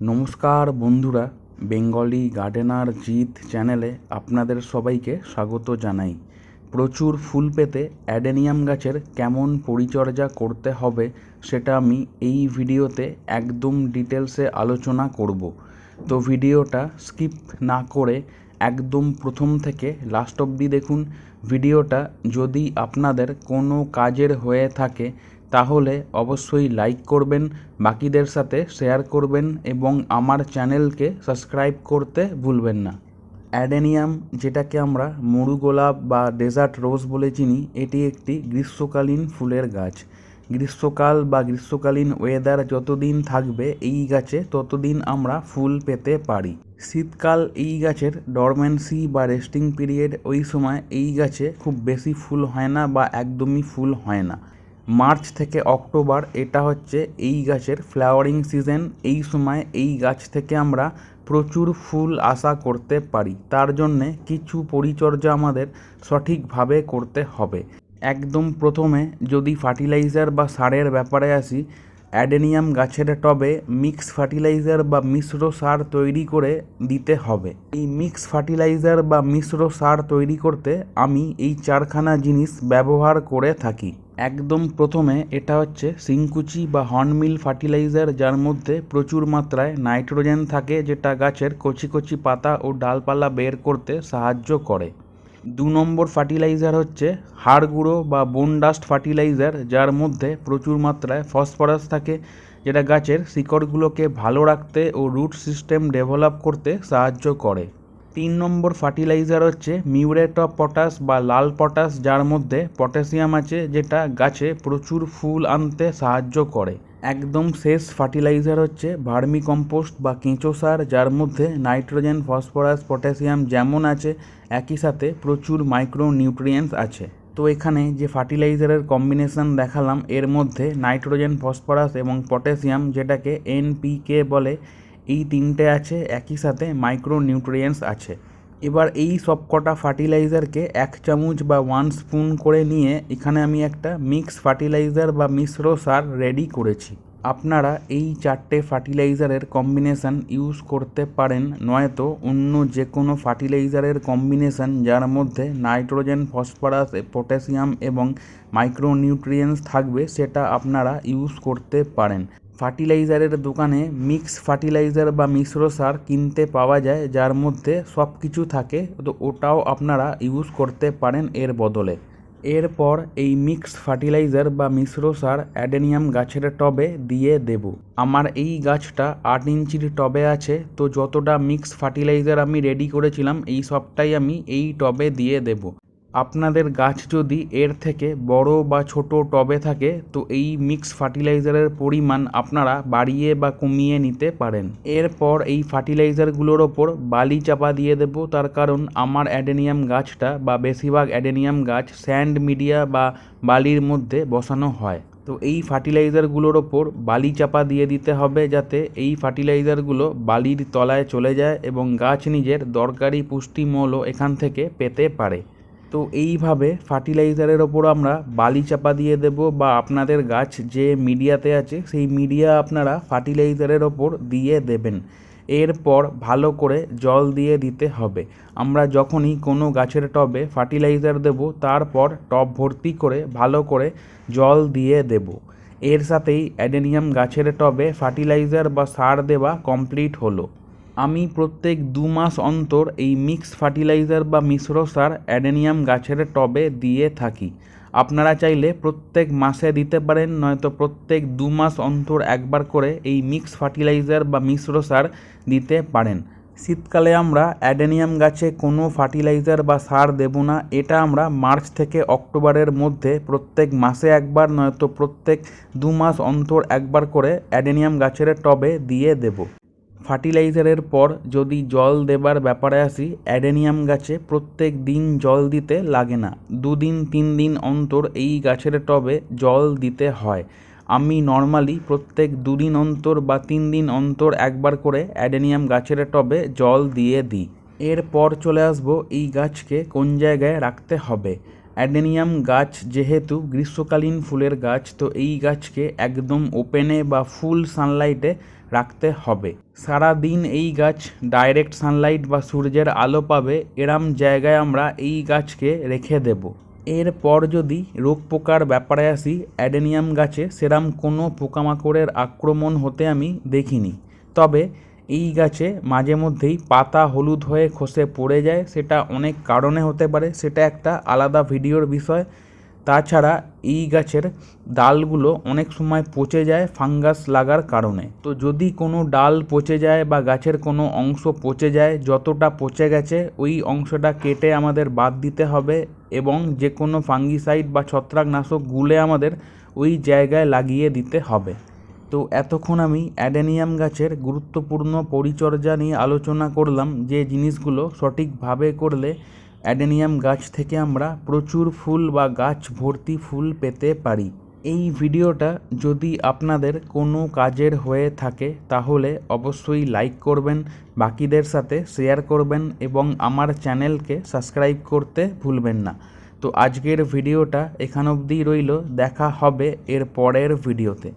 নমস্কার বন্ধুরা, Bengali gardener Jeet চ্যানেলে আপনাদের সবাইকে স্বাগত জানাই। প্রচুর ফুল পেতে অ্যাডেনিয়াম গাছের কেমন পরিচর্যা করতে হবে সেটা আমি এই ভিডিওতে একদম ডিটেলসে আলোচনা করব। তো ভিডিওটা স্কিপ না করে একদম প্রথম থেকে লাস্ট অবধি দেখুন। ভিডিওটা যদি আপনাদের কোনো কাজের হয়ে থাকে তাহলে অবশ্যই লাইক করবেন, বাকিদের সাথে শেয়ার করবেন এবং আমার চ্যানেলকে সাবস্ক্রাইব করতে ভুলবেন না। অ্যাডেনিয়াম যেটাকে আমরা মরু গোলাপ বা ডেজার্ট রোজ বলে চিনি, এটি একটি গ্রীষ্মকালীন ফুলের গাছ। গ্রীষ্মকাল বা গ্রীষ্মকালীন ওয়েদার যতদিন থাকবে, এই গাছে ততদিন আমরা ফুল পেতে পারি। শীতকাল এই গাছের ডরমেন্সি বা রেস্টিং পিরিয়ড ওই সময় এই গাছে খুব বেশি ফুল হয় না বা একদমই ফুল হয় না। মার্চ থেকে অক্টোবর, এটা হচ্ছে এই গাছের ফ্লাওয়ারিং সিজন। এই সময় এই গাছ থেকে আমরা প্রচুর ফুল আশা করতে পারি। তার জন্যে কিছু পরিচর্যা আমাদের সঠিকভাবে করতে হবে। একদম প্রথমে যদি ফার্টিলাইজার বা সারের ব্যাপারে আসি, অ্যাডেনিয়াম গাছের টবে মিক্স ফার্টিলাইজার বা মিশ্র সার তৈরি করে দিতে হবে। এই মিক্স ফার্টিলাইজার বা মিশ্র সার তৈরি করতে আমি এই চারখানা জিনিস ব্যবহার করে থাকি। একদম প্রথমে এটা হচ্ছে সিংকুচি বা হর্নমিল ফার্টিলাইজার, যার মধ্যে প্রচুর মাত্রায় নাইট্রোজেন থাকে, যেটা গাছের কচি কচি পাতা ও ডালপালা বের করতে সাহায্য করে। দু নম্বর ফার্টিলাইজার হচ্ছে হাড় গুঁড়ো বা বোন ডাস্ট ফার্টিলাইজার, যার মধ্যে প্রচুর মাত্রায় ফসফরাস থাকে, যেটা গাছের শিকড়গুলোকে ভালো রাখতে ও রুট সিস্টেম ডেভেলপ করতে সাহায্য করে। তিন নম্বর ফার্টিলাইজার হচ্ছে মিউরেট অফ পটাশ বা লাল পটাশ, যার মধ্যে পটাশিয়াম আছে, যেটা গাছে প্রচুর ফুল আনতে সাহায্য করে। একদম শেষ ফার্টিলাইজার হচ্ছে ভার্মি কম্পোস্ট বা কেঁচো সার, যার মধ্যে নাইট্রোজেন, ফসফরাস, পটাশিয়াম যেমন আছে, একই সাথে প্রচুর মাইক্রো নিউট্রিয়েন্টস আছে। তো এখানে যে ফার্টিলাইজারের কম্বিনেশন দেখালাম, এর মধ্যে নাইট্রোজেন, ফসফরাস এবং পটাশিয়াম, যেটাকে এনপিকে বলে এই তিনটে আছে, একই সাথে মাইক্রো নিউট্রিয়েন্টস আছে। এবার এই সব কটা ফার্টিলাইজারকে এক চামচ বা ওয়ান স্পুন করে নিয়ে এখানে আমি একটা মিক্স ফার্টিলাইজার বা মিশ্র সার রেডি করেছি। আপনারা এই চারটে ফার্টিলাইজারের কম্বিনেশান ইউজ করতে পারেন, নয়তো অন্য যে কোনো ফার্টিলাইজারের কম্বিনেশান যার মধ্যে নাইট্রোজেন ফসফরাস পটাশিয়াম এবং মাইক্রোনিউট্রিয়েন্টস থাকবে, সেটা আপনারা ইউজ করতে পারেন। ফার্টিলাইজারের দোকানে মিক্স ফার্টিলাইজার বা মিশ্র সার কিনতে পাওয়া যায়, যার মধ্যে সব কিছু থাকে, তো ওটাও আপনারা ইউজ করতে পারেন এর বদলে। এরপর এই মিক্স ফার্টিলাইজার বা মিশ্র সার অ্যাডেনিয়াম গাছের টবে দিয়ে দেব। আমার এই গাছটা আট ইঞ্চির টবে আছে, তো যতটা মিক্স ফার্টিলাইজার আমি রেডি করেছিলাম, এই সবটাই আমি এই টবে দিয়ে দেব। আপনাদের গাছ যদি এর থেকে বড় বা ছোট টবে থাকে, তো এই মিক্স ফার্টিলাইজারের পরিমাণ আপনারা বাড়িয়ে বা কমিয়ে নিতে পারেন। এরপর এই ফার্টিলাইজারগুলোর ওপর বালি চাপা দিয়ে দেব। তার কারণ আমার অ্যাডেনিয়াম গাছটা বা বেশিরভাগ অ্যাডেনিয়াম গাছ স্যান্ড মিডিয়া বা বালির মধ্যে বসানো হয়। তো এই ফার্টিলাইজারগুলোর ওপর বালি চাপা দিয়ে দিতে হবে যাতে এই ফার্টিলাইজারগুলো বালির তলায় চলে যায় এবং গাছ নিজের দরকারি পুষ্টিমূল্য এখান থেকে পেতে পারে। তো এইভাবে ফার্টিলাইজারের ওপর আমরা বালি চাপা দিয়ে দেব বা আপনাদের গাছ যে মিডিয়াতে আছে, সেই মিডিয়া আপনারা ফার্টিলাইজারের ওপর দিয়ে দেবেন। এরপর ভালো করে জল দিয়ে দিতে হবে। আমরা যখনই কোনো গাছের টবে ফার্টিলাইজার দেব, তারপর টব ভর্তি করে ভালো করে জল দিয়ে দেব। এর সাথেই অ্যাডেনিয়াম গাছের টবে ফার্টিলাইজার বা সার দেওয়া কমপ্লিট হলো। আমি প্রত্যেক দু মাস অন্তর এই মিক্স ফার্টিলাইজার বা মিশ্র সার অ্যাডেনিয়াম গাছের টবে দিয়ে থাকি। আপনারা চাইলে প্রত্যেক মাসে দিতে পারেন, নয়তো প্রত্যেক দু মাস অন্তর একবার করে এই মিক্স ফার্টিলাইজার বা মিশ্র সার দিতে পারেন। শীতকালে আমরা অ্যাডেনিয়াম গাছে কোনো ফার্টিলাইজার বা সার দেব না। এটা আমরা মার্চ থেকে অক্টোবরের মধ্যে প্রত্যেক মাসে একবার, নয়তো প্রত্যেক দু মাস অন্তর একবার করে অ্যাডেনিয়াম গাছের টবে দিয়ে দেব। ফার্টিলাইজারের পর যদি জল দেবার ব্যাপারে আসি, অ্যাডেনিয়াম গাছে প্রত্যেক দিন জল দিতে লাগে না। দুদিন, তিন দিন অন্তর এই গাছের টবে জল দিতে হয়। আমি নর্মালি প্রত্যেক দুদিন অন্তর বা তিন দিন অন্তর একবার করে অ্যাডেনিয়াম গাছের টবে জল দিয়ে দিই। এরপর চলে আসব এই গাছকে কোন জায়গায় রাখতে হবে। অ্যাডেনিয়াম গাছ যেহেতু গ্রীষ্মকালীন ফুলের গাছ, তো এই গাছকে একদম ওপেনে বা ফুল সানলাইটে রাখতে হবে। সারা দিন এই গাছ ডাইরেক্ট সানলাইট বা সূর্যের আলো পাবে, এরম জায়গায় আমরা এই গাছকে রেখে দেব। এরপর যদি রোগ পোকার ব্যাপারে আসি, অ্যাডেনিয়াম গাছে সেরাম কোনো পোকামাকড়ের আক্রমণ হতে আমি দেখিনি। তবে এই গাছে মাঝে মধ্যেই পাতা হলুদ হয়ে খসে পড়ে যায়, সেটা অনেক কারণে হতে পারে, সেটা একটা আলাদা ভিডিওর বিষয়। তাছাড়া এই গাছের ডালগুলো অনেক সময় পচে যায় ফাঙ্গাস লাগার কারণে। তো যদি কোনো ডাল পচে যায় বা গাছের কোনো অংশ পচে যায়, যতটা পচে গেছে ওই অংশটা কেটে আমাদের বাদ দিতে হবে এবং যে কোনো ফাঙ্গিসাইড বা ছত্রাকনাশক গুলে আমাদের ওই জায়গায় লাগিয়ে দিতে হবে। তো এতক্ষণ আমি অ্যাডেনিয়াম গাছের গুরুত্বপূর্ণ পরিচর্যা নিয়ে আলোচনা করলাম, যে জিনিসগুলো সঠিকভাবে করলে অ্যাডেনিয়াম গাছ থেকে আমরা প্রচুর ফুল বা গাছ ভর্তি ফুল পেতে পারি। এই ভিডিওটা যদি আপনাদের কোনো কাজের হয়ে থাকে, তাহলে অবশ্যই লাইক করবেন, বাকিদের সাথে শেয়ার করবেন এবং আমার চ্যানেলকে সাবস্ক্রাইব করতে ভুলবেন না। তো আজকের ভিডিওটা এখান অবধিই রইল, দেখা হবে এর পরের ভিডিওতে।